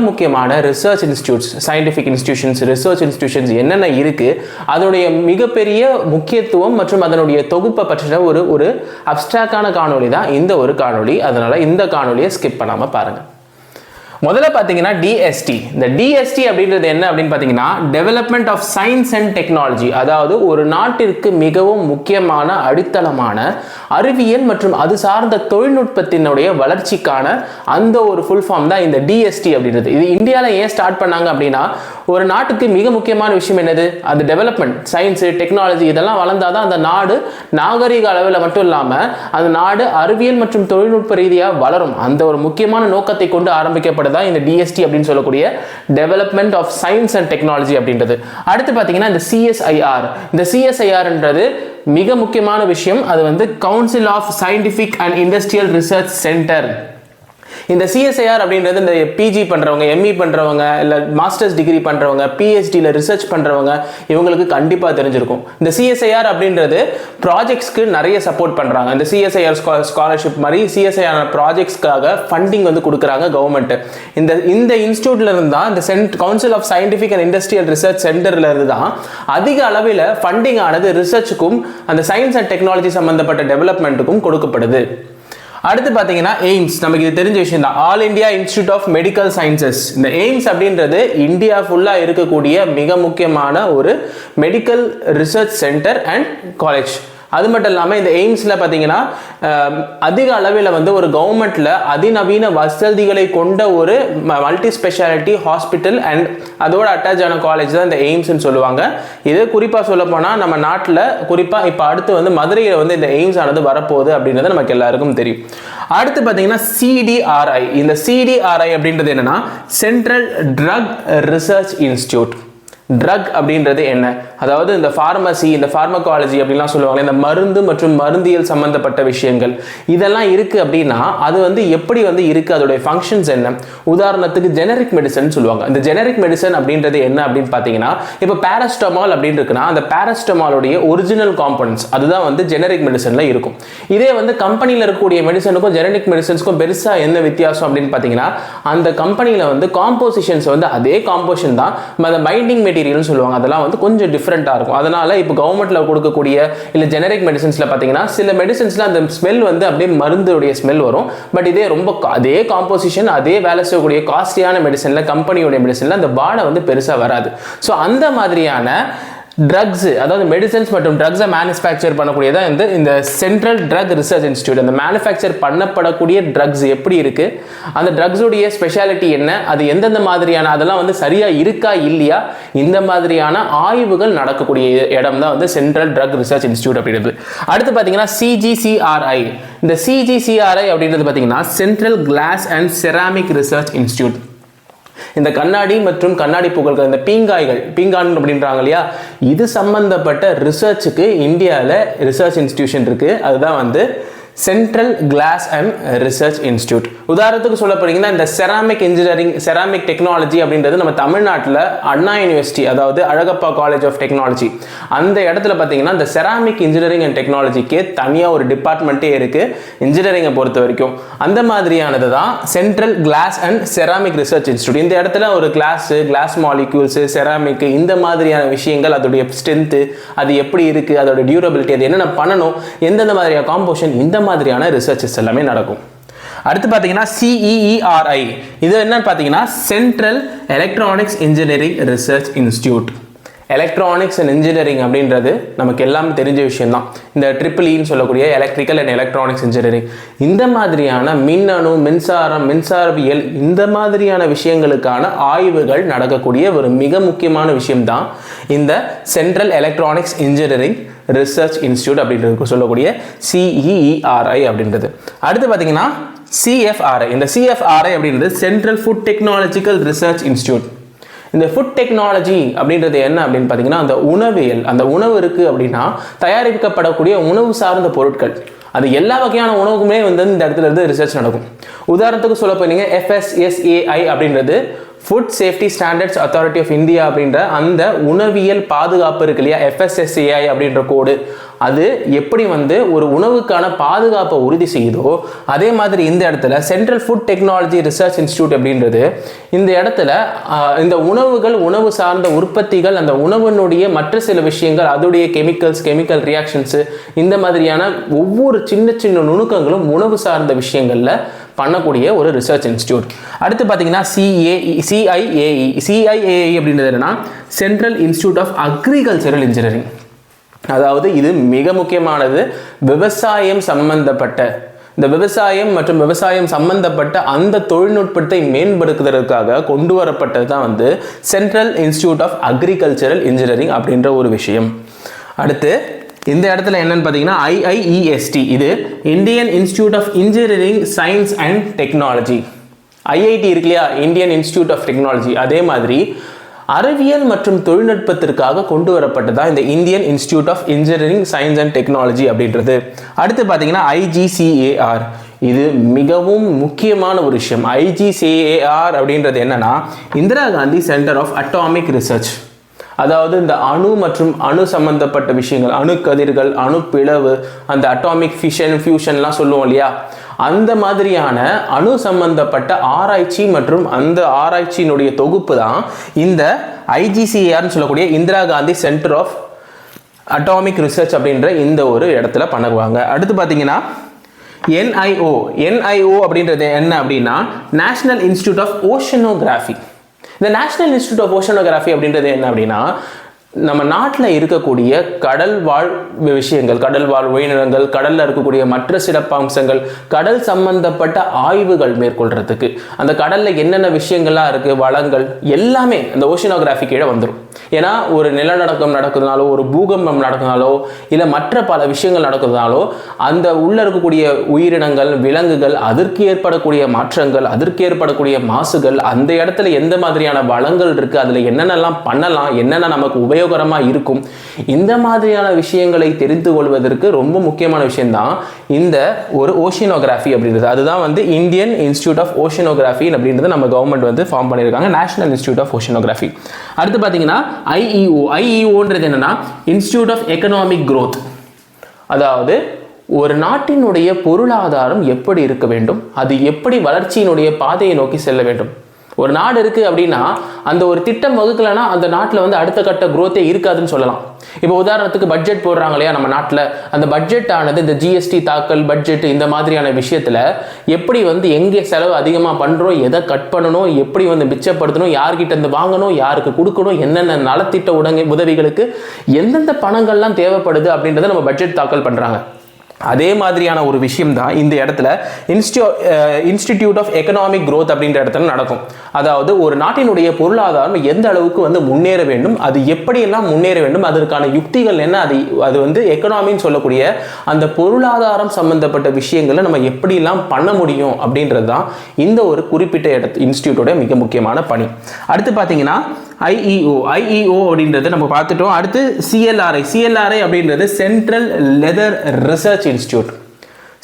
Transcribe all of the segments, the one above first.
முக்கியமான research institutes scientific institutions research institutions என்னென்ன இருக்கு அதனுடைய மிகப்பெரிய முக்கியத்துவம் மற்றும் அதனுடைய தொகுப்பை பற்றின ஒரு ஒரு அப்டிராக்டான காணொளி தான் இந்த ஒரு காணொளி. அதனால இந்த காணொலியை ஸ்கிப் பண்ணாமல் பாருங்கள் முதல்ல பார்த்தீங்கன்னா டிஎஸ்டி இந்த டிஎஸ்டி அப்படின்றது என்ன அப்படின்னு பார்த்தீங்கன்னா development of science and technology அதாவது ஒரு நாட்டிற்கு மிகவும் முக்கியமான அடித்தளமான அறிவியல் மற்றும் அது சார்ந்த தொழில்நுட்பத்தினுடைய வளர்ச்சிக்கான அந்த ஒரு ஃபுல் ஃபார்ம் தான் இந்த டிஎஸ்டி அப்படின்றது. இது இந்தியாவில் ஏன் ஸ்டார்ட் பண்ணாங்க அப்படின்னா ஒரு நாட்டுக்கு மிக முக்கியமான விஷயம் என்னது? அந்த டெவலப்மெண்ட் சயின்ஸு டெக்னாலஜி இதெல்லாம் வளர்ந்தாதான் அந்த நாடு நாகரிக அளவில் மட்டும் இல்லாமல் அந்த நாடு அறிவியல் மற்றும் தொழில்நுட்ப ரீதியாக வளரும். அந்த ஒரு முக்கியமான நோக்கத்தை கொண்டு ஆரம்பிக்கப்படுதா இந்த டிஎஸ்டி அப்படின்னு சொல்லக்கூடிய development of science and technology அப்படின்றது. அடுத்து பார்த்தீங்கன்னா இந்த சிஎஸ்ஐஆர் இந்த சிஎஸ்ஐஆர்ன்றது மிக முக்கியமான விஷயம். அது வந்து council of scientific and industrial research centre இந்த சிஎஸ்ஐஆர் அப்படின்றது இந்த பிஜி பண்ணுறவங்க எம்இ பண்ணுறவங்க இல்லை மாஸ்டர்ஸ் டிகிரி பண்ணுறவங்க பிஹெச்டியில் ரிசர்ச் பண்ணுறவங்க இவங்களுக்கு கண்டிப்பாக தெரிஞ்சிருக்கும். இந்த சிஎஸ்ஐஆர் அப்படின்றது ப்ராஜெக்ட்ஸ்க்கு நிறைய சப்போர்ட் பண்ணுறாங்க இந்த சிஎஸ்ஐஆர் ஸ்காலர்ஷிப் மாதிரி சிஎஸ்ஐஆர் ப்ராஜெக்ட்ஸ்க்காக ஃபண்டிங் வந்து கொடுக்குறாங்க கவர்மெண்ட் இந்த இந்த இன்ஸ்டியூட்டில் இருந்து தான் இந்த send council of scientific and industrial research சென்டர்ல இருந்து தான் அதிக அளவில் ஃபண்டிங் ஆனது ரிசர்ச்சுக்கும் அந்த சயின்ஸ் அண்ட் டெக்னாலஜி சம்மந்தப்பட்ட டெவலப்மெண்ட்டுக்கும் கொடுக்கப்படுது. அடுத்து பார்த்தீங்கன்னா எய்ம்ஸ் நமக்கு இது தெரிஞ்ச விஷயம் தான் all India institute of medical sciences இந்த எய்ம்ஸ் அப்படின்றது இந்தியா ஃபுல்லாக இருக்கக்கூடிய மிக முக்கியமான ஒரு medical research centre and college அது மட்டும் இல்லாமல் இந்த எய்ம்ஸில் பார்த்தீங்கன்னா அதிக அளவில் வந்து ஒரு கவர்மெண்ட்டில் அதிநவீன வசதிகளை கொண்ட ஒரு மல்டி ஸ்பெஷாலிட்டி ஹாஸ்பிட்டல் அண்ட் அதோட அட்டாச் ஆன காலேஜ் தான் இந்த எய்ம்ஸ்னு சொல்லுவாங்க. இது குறிப்பாக சொல்லப்போனால் நம்ம நாட்டில் குறிப்பாக இப்போ அடுத்து வந்து மதுரையில் வந்து இந்த எய்ம்ஸ் ஆனது வரப்போகுது அப்படின்றது நமக்கு எல்லாருக்கும் தெரியும். அடுத்து பார்த்தீங்கன்னா சிடிஆர்ஐ இந்த சிடிஆர்ஐ அப்படின்றது என்னன்னா central drug research institute drug அப்படின்றது என்ன? அதாவது இந்த ஃபார்மசி இந்த ஃபார்மகாலஜி அப்படிலாம் சொல்லுவாங்க இந்த மருந்து மற்றும் மருந்தியல் சம்பந்தப்பட்ட விஷயங்கள். இதெல்லாம் இருக்குது அப்படின்னா அது வந்து எப்படி வந்து இருக்குது அதோடைய ஃபங்க்ஷன்ஸ் என்ன? உதாரணத்துக்கு ஜெனரிக் மெடிசன் சொல்லுவாங்க. இந்த ஜெனரிக் மெடிசன் அப்படின்றது என்ன அப்படின்னு பார்த்தீங்கன்னா இப்போ பேரஸ்டமால் அப்படின்னு இருக்குன்னா அந்த பேரஸ்டமாலுடைய ஒரிஜினல் காம்பனன்ட்ஸ் அதுதான் வந்து ஜெனரிக் மெடிசனில் இருக்கும். இதே வந்து கம்பெனியில் இருக்கக்கூடிய மெடிசனுக்கும் ஜெனரிக் மெடிசன்ஸ்க்கும் பெருசாக என்ன வித்தியாசம் அப்படின்னு பார்த்தீங்கன்னா அந்த கம்பெனியில் வந்து காம்போசிஷன்ஸ் வந்து அதே காம்போசிஷன் தான் அந்த பைண்டிங் மெட்டீரியல்னு சொல்லுவாங்க அதெல்லாம் வந்து கொஞ்சம் டிஃப்ரெண்ட்டாக இருக்கும். அதனால் இப்போ கவர்மெண்ட்டில் கொடுக்கக்கூடிய இல்லை ஜெனரிக் மெடிசன்ஸில் பார்த்தீங்கன்னா சில மெடிசன்ஸில் அந்த ஸ்மெல் வந்து அப்படியே மருந்துடைய ஸ்மெல் வரும். பட் இதே ரொம்ப அதே காம்போசிஷன் அதே வேலை செய்யக்கூடிய காஸ்ட்லியான மெடிசனில் கம்பெனியோடைய மெடிசனில் அந்த வாடை வந்து பெருசாக வராது. ஸோ அந்த மாதிரியான ட்ரக்ஸ் அதாவது மெடிசன்ஸ் மற்றும் ட்ரக்ஸை மேனுஃபேக்சர் பண்ணக்கூடியதான் இந்த இந்த சென்ட்ரல் ட்ரக் ரிசர்ச் இன்ஸ்டியூட் அந்த மேனுஃபேக்சர் பண்ணப்படக்கூடிய ட்ரக்ஸ் எப்படி இருக்கு? அந்த ட்ரக்ஸுடைய ஸ்பெஷாலிட்டி என்ன? அது எந்தெந்த மாதிரியான அதெல்லாம் வந்து சரியா இருக்கா இல்லையா? இந்த மாதிரியான ஆய்வுகள் நடக்கக்கூடிய இடம் தான் வந்து சென்ட்ரல் ட்ரக் ரிசர்ச் இன்ஸ்டியூட் அப்படின்றது. அடுத்து பார்த்தீங்கன்னா சிஜிசிஆர்ஐ இந்த சிஜிசிஆர்ஐ அப்படின்றது பார்த்தீங்கன்னா central glass and ceramic research institute இந்த கண்ணாடி மற்றும் கண்ணாடி புகழ்கள் இந்த பீங்காய்கள் பீங்கான் அப்படின்றாங்க இல்லையா? இது சம்பந்தப்பட்ட ரிசர்ச்சுக்கு இந்தியாவில் ரிசர்ச் இன்ஸ்டிடியூஷன் இருக்குது அதுதான் வந்து central glass and research institute உதாரணத்துக்கு சொல்ல போனீங்கன்னா இந்த செராமிக் இன்ஜினியரிங் செராமிக் டெக்னாலஜி அப்படின்றது நம்ம தமிழ்நாட்டில் அண்ணா யூனிவர்சிட்டி அதாவது அழகப்பா காலேஜ் ஆஃப் டெக்னாலஜி அந்த இடத்துல பார்த்தீங்கன்னா இந்த செராமிக் இன்ஜினியரிங் அண்ட் டெக்னாலஜிக்கே தனியாக ஒரு டிபார்ட்மெண்ட்டே இருக்குது இன்ஜினியரிங்கை பொறுத்த வரைக்கும். அந்த மாதிரியானது தான் central glass and ceramic research institute இந்த இடத்துல ஒரு கிளாஸு கிளாஸ் மாலிக்யூல்ஸு செராமிக் இந்த மாதிரியான விஷயங்கள் அதோடைய ஸ்ட்ரென்த்து அது எப்படி இருக்குது அதோட டியூரபிலிட்டி அது என்னென்ன பண்ணணும் எந்தெந்த மாதிரியான காம்போஷன் இந்த மாதிரியான ரிசர்ச்சஸ் எல்லாமே நடக்கும். அடுத்து பார்த்தீங்கன்னா சிஇஇஆர்ஐ இது என்னன்னு பார்த்தீங்கன்னா central electronics engineering research institute electronics and engineering அப்படின்றது நமக்கு எல்லாம் தெரிஞ்ச விஷயம்தான். இந்த ட்ரிபிள் இன்னு e சொல்லக்கூடிய எலக்ட்ரிக்கல் அண்ட் எலக்ட்ரானிக்ஸ் இன்ஜினியரிங் இந்த மாதிரியான மின்னணு மின்சாரம் மின்சாரவியல் இந்த மாதிரியான விஷயங்களுக்கான ஆய்வுகள் நடக்கக்கூடிய ஒரு மிக முக்கியமான விஷயம்தான் இந்த central electronics engineering research institute அப்படின்றது சொல்லக்கூடிய சிஇஇஆர்ஐ அப்படின்றது. அடுத்து பார்த்தீங்கன்னா சிஎஃப்ஆர்ஐ இந்த சிஎஃப்ஆர்ஐ அப்படின்றது central food technological research institute இந்த ஃபுட் டெக்னாலஜி அப்படின்றது என்ன அப்படின்னு பார்த்தீங்கன்னா அந்த உணவியல் அந்த உணவு இருக்குது அப்படின்னா தயாரிக்கப்படக்கூடிய உணவு சார்ந்த பொருட்கள். அது எல்லா வகையான உணவுக்குமே வந்து இந்த இடத்துல இருந்து ரிசர்ச் நடக்கும். உதாரணத்துக்கு சொல்ல போனீங்க எஃப்எஸ்எஸ்ஏஐ அப்படின்றது food safety standards authority of India அப்படின்ற அந்த உணவியல் பாதுகாப்பு இருக்கு இல்லையா? எஃப்எஸ்எஸ்ஏஐ அப்படின்ற கோடு அது எப்படி வந்து ஒரு உணவுக்கான பாதுகாப்பை உறுதி செய்யுதோ அதே மாதிரி இந்த இடத்துல central food technology research institute அப்படின்றது இந்த இடத்துல இந்த உணவுகள் உணவு சார்ந்த உற்பத்திகள் அந்த உணவினுடைய மற்ற சில விஷயங்கள் அதோடைய கெமிக்கல்ஸ் கெமிக்கல் ரியாக்ஷன்ஸு இந்த மாதிரியான ஒவ்வொரு சின்ன சின்ன நுணுக்கங்களும் உணவு சார்ந்த விஷயங்களில் பண்ணக்கூடிய ஒரு ரிசர்ச் இன்ஸ்டியூட் அடுத்து பார்த்தீங்கன்னா சிஏ சிஐஏஇ சிஐஏஇ அப்படின்றது என்னன்னா central institute of agricultural engineering அதாவது இது மிக முக்கியமானது. விவசாயம் சம்பந்தப்பட்ட இந்த விவசாயம் மற்றும் விவசாயம் சம்பந்தப்பட்ட அந்த தொழில்நுட்பத்தை மேம்படுத்துவதற்காக கொண்டு வரப்பட்டது தான் வந்து central institute of agricultural engineering அப்படின்ற ஒரு விஷயம். அடுத்து இந்த இடத்துல என்னன்னு பார்த்தீங்கன்னா ஐஐஇஎஸ்டி இது Indian institute of engineering science and technology IIT இருக்கு இல்லையா? இந்தியன் இன்ஸ்டியூட் ஆஃப் டெக்னாலஜி அதே மாதிரி அறிவியல் மற்றும் தொழில்நுட்பத்திற்காக கொண்டு வரப்பட்டதா இந்த Indian institute of engineering science and technology அப்படின்றது. அடுத்து பார்த்தீங்கன்னா ஐஜிசிஏஆர் இது மிகவும் முக்கியமான ஒரு விஷயம். ஐஜிசிஏஆர் அப்படின்றது என்னன்னா Indira Gandhi centre of atomic research அதாவது இந்த அணு மற்றும் அணு சம்பந்தப்பட்ட விஷயங்கள் அணு கதிர்கள் அணு பிளவு அந்த அட்டாமிக் ஃபிஷன் ஃபியூஷன்லாம் சொல்லுவோம் இல்லையா? அந்த மாதிரியான அணு சம்பந்தப்பட்ட ஆராய்ச்சி மற்றும் அந்த ஆராய்ச்சியினுடைய தொகுப்பு தான் இந்த ஐஜிசிஏஆர்னு சொல்லக்கூடிய Indira Gandhi centre of atomic research அப்படின்ற இந்த ஒரு இடத்துல பண்ணுவாங்க அடுத்து பார்த்தீங்கன்னா என்ஐஓ என்ஐஓ அப்படின்றது என்ன அப்படின்னா நேஷனல் இன்ஸ்டியூட் ஆஃப் ஓஷனோகிராஃபி இந்த நேஷனல் இன்ஸ்டியூட் ஆஃப் ஓஷனோகிராஃபி அப்படின்றது என்ன அப்படின்னா நம்ம நாட்டில் இருக்கக்கூடிய கடல் வாழ் விஷயங்கள் கடல் வாழ் உயிரினங்கள் கடலில் இருக்கக்கூடிய மற்ற சிறப்பம்சங்கள் கடல் சம்பந்தப்பட்ட ஆய்வுகள் மேற்கொள்றதுக்கு அந்த கடலில் என்னென்ன விஷயங்கள்லாம் இருக்குது வளங்கள் எல்லாமே அந்த ஓஷனோகிராஃபி கீழே வந்துடும் ஏன்னா ஒரு நிலநடுக்கம் நடக்குதுனாலோ ஒரு பூகம்பம் நடக்குதுனாலோ இல்லை மற்ற பல விஷயங்கள் நடக்குதுனாலோ அந்த உள்ளே இருக்கக்கூடிய உயிரினங்கள் விலங்குகள் அதற்கு ஏற்படக்கூடிய மாற்றங்கள் அதற்கு ஏற்படக்கூடிய மாசுகள் அந்த இடத்துல எந்த மாதிரியான வளங்கள் இருக்குது அதில் என்னென்னலாம் பண்ணலாம் என்னென்ன நமக்கு உபயோகரமாக இருக்கும். இந்த மாதிரியான விஷயங்களை தெரிந்து கொள்வதற்கு ரொம்ப முக்கியமான விஷயம்தான் இந்த ஒரு ஓஷினோகிராஃபி அப்படின்றது. அதுதான் வந்து இந்தியன் இன்ஸ்டியூட் ஆஃப் ஓஷினோகிராஃபி அப்படின்றது நம்ம கவர்மெண்ட் வந்து ஃபார்ம் பண்ணியிருக்காங்க. நேஷனல் இன்ஸ்டியூட் ஆஃப் ஓஷினோகிராஃபி அடுத்து பார்த்தீங்கன்னா ஐஇஓ ஐஇஓன்றது என்னன்னா இன்ஸ்டியூட் ஆஃப் எக்கனாமிக் க்ரோத் அதாவது ஒரு நாட்டினுடைய பொருளாதாரம் எப்படி இருக்க வேண்டும்? அது எப்படி வளர்ச்சியினுடைய பாதையை நோக்கி செல்ல வேண்டும்? ஒரு நாடு இருக்கு அப்படின்னா அந்த ஒரு திட்டம் வகுக்கலைன்னா அந்த நாட்டில் வந்து அடுத்த கட்ட குரோத்தே இருக்காதுன்னு சொல்லலாம். இப்போ உதாரணத்துக்கு பட்ஜெட் போடுறாங்க இல்லையா நம்ம நாட்டில்? அந்த பட்ஜெட் ஆனது இந்த ஜிஎஸ்டி தாக்கல் பட்ஜெட் இந்த மாதிரியான விஷயத்தில் எப்படி வந்து எங்கே செலவு அதிகமாக பண்ணுறோம் எதை கட் பண்ணணும் எப்படி வந்து மிச்சப்படுத்தணும் யார்கிட்ட இருந்து வாங்கணும் யாருக்கு கொடுக்கணும் என்னென்ன நலத்திட்ட உடனே உதவிகளுக்கு எந்தெந்த பணங்கள்லாம் தேவைப்படுது அப்படின்றத நம்ம பட்ஜெட் தாக்கல் பண்ணுறாங்க அதே மாதிரியான ஒரு விஷயம் தான் இந்த இடத்துல institute institute of economic growth அப்படின்ற இடத்துல நடக்கும். அதாவது ஒரு நாட்டினுடைய பொருளாதாரம் எந்த அளவுக்கு வந்து முன்னேற வேண்டும் அது எப்படியெல்லாம் முன்னேற வேண்டும் அதற்கான யுக்திகள் என்ன அது அது வந்து எக்கனாமின்னு சொல்லக்கூடிய அந்த பொருளாதாரம் சம்பந்தப்பட்ட விஷயங்களை நம்ம எப்படிலாம் பண்ண முடியும் அப்படின்றது தான் இந்த ஒரு குறிப்பிட்ட இடத்து இன்ஸ்டியூட்டோட மிக முக்கியமான பணி. அடுத்து பார்த்தீங்கன்னா ஐஇஓ ஐஇஓ அப்படின்றது நம்ம பார்த்துட்டோம். அடுத்து சிஎல்ஆர்ஐ சிஎல்ஆர்ஐ அப்படின்றது central leather research institute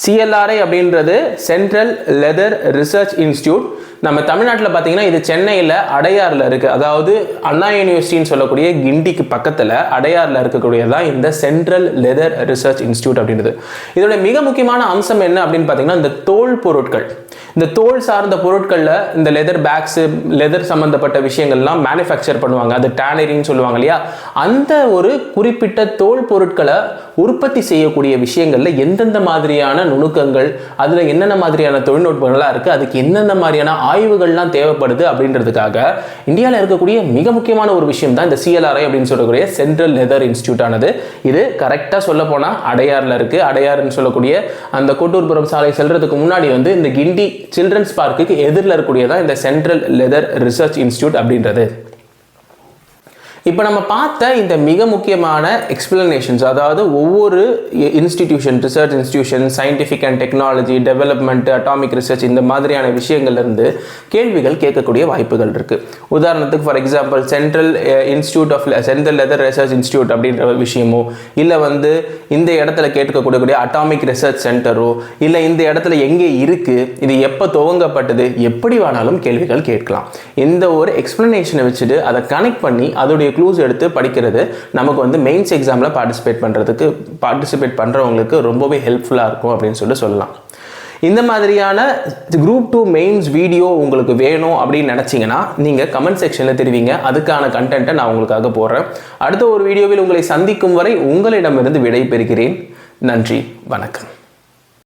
CLRI அப்படின்றது சென்ட்ரல் லெதர் ரிசர்ச் இன்ஸ்டியூட் நம்ம தமிழ்நாட்டில் பார்த்தீங்கன்னா இது சென்னையில் அடையாரில் இருக்குது அதாவது அண்ணா யூனிவர்சிட்டின்னு சொல்லக்கூடிய கிண்டிக்கு பக்கத்தில் அடையாரில் இருக்கக்கூடியது தான் இந்த சென்ட்ரல் லெதர் ரிசர்ச் இன்ஸ்டியூட் அப்படின்றது. இதோட மிக முக்கியமான அம்சம் என்ன அப்படின்னு பார்த்தீங்கன்னா இந்த தோல் பொருட்கள். இந்த தோல் சார்ந்த பொருட்களில் இந்த லெதர் பேக்ஸு லெதர் சம்மந்தப்பட்ட விஷயங்கள்லாம் மேனுஃபேக்சர் பண்ணுவாங்க. அது டேனரின்னு சொல்லுவாங்க இல்லையா? அந்த ஒரு குறிப்பிட்ட தோல் பொருட்களை உற்பத்தி செய்யக்கூடிய விஷயங்களில் எந்தெந்த மாதிரியான நுணுக்கங்கள் அதில் என்னென்ன மாதிரியான தொழில்நுட்பங்கள்லாம் இருக்குது அதுக்கு என்னென்ன மாதிரியான ஆய்வுகள்லாம் தேவைப்படுது அப்படின்றதுக்காக இந்தியாவில் இருக்கக்கூடிய மிக முக்கியமான ஒரு விஷயம் தான் இந்த சிஎல்ஆர்ஐ அப்படின்னு சொல்லக்கூடிய சென்ட்ரல் லெதர் இன்ஸ்டியூட் ஆனது. இது கரெக்டாக சொல்ல போனால் அடையாரில் இருக்குது அடையாறுன்னு சொல்லக்கூடிய அந்த கோட்டூர்புரம் சாலை செல்றதுக்கு முன்னாடி வந்து இந்த கிண்டி சில்ட்ரன்ஸ் பார்க்குக்கு எதிரில் இருக்கக்கூடியதான் இந்த சென்ட்ரல் லெதர் ரிசர்ச் இன்ஸ்டியூட் அப்படின்றது. இப்போ நம்ம பார்த்த இந்த மிக முக்கியமான எக்ஸ்பிளனேஷன்ஸ் அதாவது ஒவ்வொரு institution research institution scientific and technology development atomic research இந்த மாதிரியான விஷயங்கள்லேருந்து கேள்விகள் கேட்கக்கூடிய வாய்ப்புகள் இருக்குது உதாரணத்துக்கு for example central institute of central leather research institute அப்படின்ற ஒரு விஷயமோ இல்லை வந்து இந்த இடத்துல கேட்கக்கூடிய அட்டாமிக் ரிசர்ச் சென்டரோ இல்லை இந்த இடத்துல எங்கே இருக்குது இது எப்போ துவங்கப்பட்டது எப்படி வேணாலும் கேள்விகள் கேட்கலாம். இந்த ஒரு எக்ஸ்பிளனேஷனை வச்சுட்டு அதை கனெக்ட் பண்ணி அதோடைய க்ளூஸ் எடுத்து படிக்கிறது நமக்கு வந்து மெயின்ஸ் எக்ஸாமில் பார்ட்டிசிபேட் பண்ணுறதுக்கு பார்ட்டிசிபேட் பண்ணுறவங்களுக்கு ரொம்பவே ஹெல்ப்ஃபுல்லாக இருக்கும் அப்படின்னு சொல்லிட்டு சொல்லலாம். இந்த மாதிரியான குரூப் டூ மெயின்ஸ் வீடியோ உங்களுக்கு வேணும் அப்படின்னு நினச்சிங்கன்னா நீங்கள் கமெண்ட் செக்ஷனில் தெரிவிங்க. அதுக்கான கண்டென்ட்டை நான் உங்களுக்காக போடுறேன். அடுத்த ஒரு வீடியோவில் உங்களை சந்திக்கும் வரை உங்களிடமிருந்து விடை பெறுகிறேன் நன்றி வணக்கம்.